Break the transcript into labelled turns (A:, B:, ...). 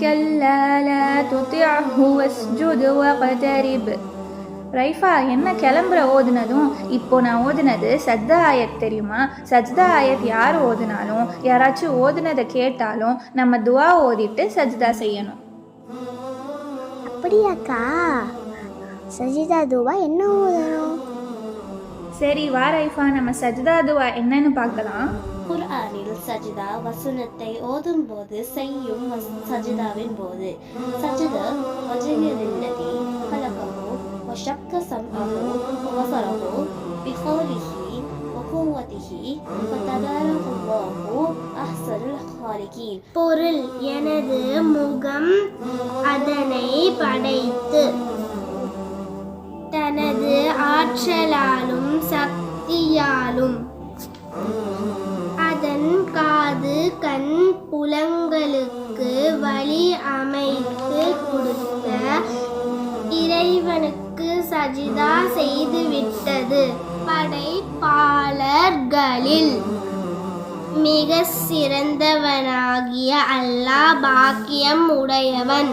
A: كلا لا تطعه واسجد واقترب ரைஃபா என்ன கிளம்புற ஓதுனதும் இப்போ நான் ஓதுனது சஜ்தா ஆயத் தெரியுமா சஜ்தா ஆயத் யார் ஓதுனாலும் யாராச்சும் ஓதுனதை கேட்டாலும் நம்ம துவா ஓதிட்டு சஜ்தா செய்யணும்
B: அப்படியாக்கா சஜிதா துவா என்ன ஓதணும்
A: சரி வா ஐஃபா நம்ம சஜிதா துவா என்னன்னு பார்க்கலாம்.
C: குர்ஆனில் சஜிதா வசனத்தை ஓதும் போது செய்யும் சஜிதாவின் போது. சஜித வஜகிரில்லதி கலகமோ வஷக்க சம்அமோ வசரமோ பிகௌலிஹி வகுவதிஹி வதபாரகுல்லாஹு அஹ்சனுல் ஹாலிகீன்.
B: பொருள் எனது முகம் அதனை படைத்து தனது ஆற்றலால் சக்தியாலும் அதன் காது கண் புலங்களுக்கு வழி அமைத்து கொடுத்த இறைவனுக்கு சஜிதா செய்துவிட்டது. படைப்பாளர்களில் மிக சிறந்தவனாகிய அல்லாஹ் பாக்கியம் உடையவன்.